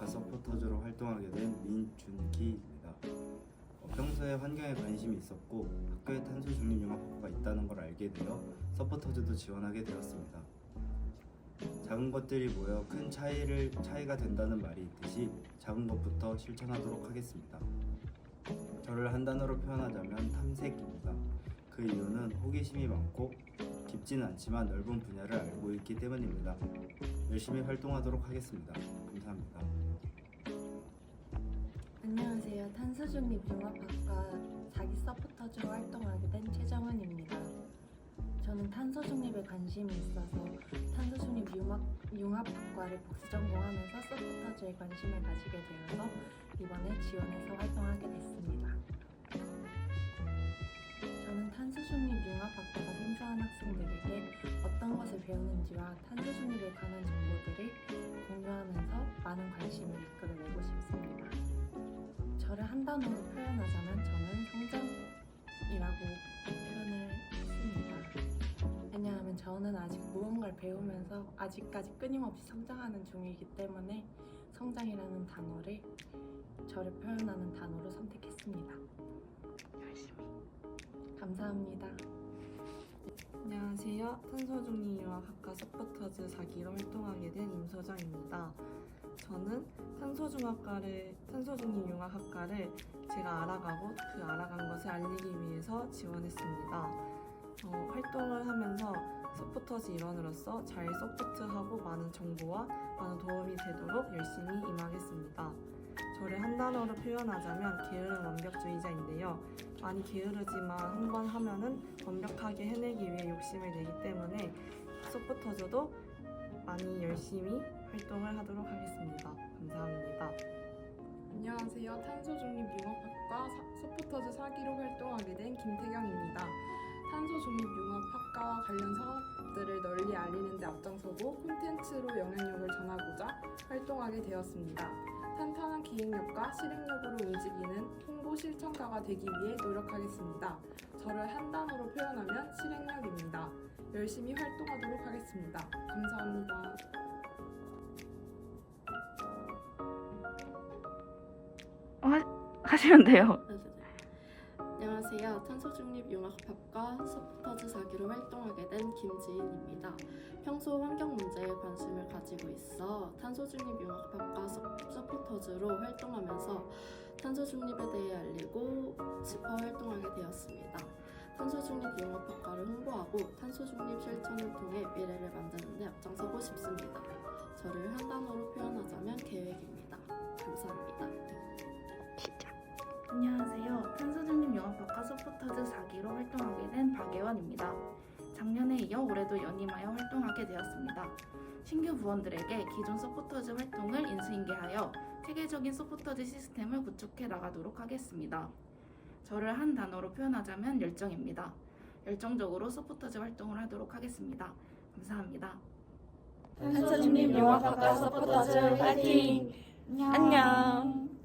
탄소중립융합학과 서포터즈로 활동하게 된 민준기입니다. 어, 평소에 환경에 관심이 있었고 학교에 탄소 중립 융합학과가 있다는 걸 알게 되어 서포터즈도 지원하게 되었습니다. 작은 것들이 모여 큰 차이를 차이가 된다는 말이 있듯이 작은 것부터 실천하도록 하겠습니다. 저를 한 단어로 표현하자면 탐색입니다. 그 이유는 호기심이 많고 깊지는 않지만 넓은 분야를 알고 있기 때문입니다. 열심히 활동하도록 하겠습니다. 감사합니다. 안녕하세요. 탄소중립 융합학과 자기 서포터즈로 활동하게 된 최정은입니다. 저는 탄소중립에 관심이 있어서 탄소중립융합학과를 복수 전공하면서 서포터즈에 관심을 가지게 되어서 이번에 지원해서 활동하게 됐습니다. 저는 탄소중립 융합학과가 생소한 학생들에게 어떤 것을 배우는지와 탄소중립에 관한 정보들을 공유하면서 많은 관심을 이끌어내고 싶습니다. 저를 한 단어로 표현하자면 저는 성장이라고 표현을 했습니다. 왜냐하면 저는 아직 무언가를 배우면서 아직까지 끊임없이 성장하는 중이기 때문에 성장이라는 단어를 저를 표현하는 단어로 선택했습니다. 감사합니다. 안녕하세요. 탄소중립융합학과 서포터즈 4기로 활동하게 된 임소정입니다. 저는 탄소중학과를 탄소중립융합학과를 제가 알아가고 그 알아간 것을 알리기 위해서 지원했습니다. 어, 활동을 하면서 서포터즈 일원으로서 잘 서포트하고 많은 정보와 많은 도움이 되도록 열심히 임하겠습니다. 저를 한 단어로 표현하자면 게으른 완벽주의자인데요. 많이 게으르지만 한 번 하면은 완벽하게 해내기 위해 욕심을 내기 때문에 서포터즈도 많이 열심히 활동을 하도록 하겠습니다. 감사합니다. 안녕하세요. 탄소중립융합학과 사- 서포터즈 4기로 활동하게 된 김태경입니다. 탄소중립융합학과와 관련 사업들을 널리 알리는 데 앞장서고 콘텐츠로 영향력을 전하고자 활동하게 되었습니다. 탄탄한 기획력과 실행력으로 움직이는 홍보 실천가가 되기 위해 노력하겠습니다. 저를 한 단어로 표현하면 실행력입니다. 열심히 활동하도록 하겠습니다. 감사합니다. 하시면 돼요. 안녕하세요. 탄소중립융합학과 서포터즈 4기로 활동하게 된 김지인입니다. 평소 환경 문제에 관심을 가지고 있어 탄소중립융합학과 서- 서포터즈로 활동하면서 탄소중립에 대해 알리고 싶어 활동하게 되었습니다. 탄소중립융합학과를 홍보하고 탄소중립 실천을 통해 미래를 만드는 데 앞장서고 싶습니다. 저를 한 단어로 표현하자면 계획입니다. 감사합니다. 안녕하세요. 탄소중립영합학과 서포터즈 4기로 활동하게 된 박예원입니다. 작년에 이어 올해도 연임하여 활동하게 되었습니다. 신규 부원들에게 기존 서포터즈 활동을 인수인계하여 체계적인 서포터즈 시스템을 구축해 나가도록 하겠습니다. 저를 한 단어로 표현하자면 열정입니다. 열정적으로 서포터즈 활동을 하도록 하겠습니다. 감사합니다. 탄소중립융합학과 서포터즈 화이팅! 안녕. 안녕.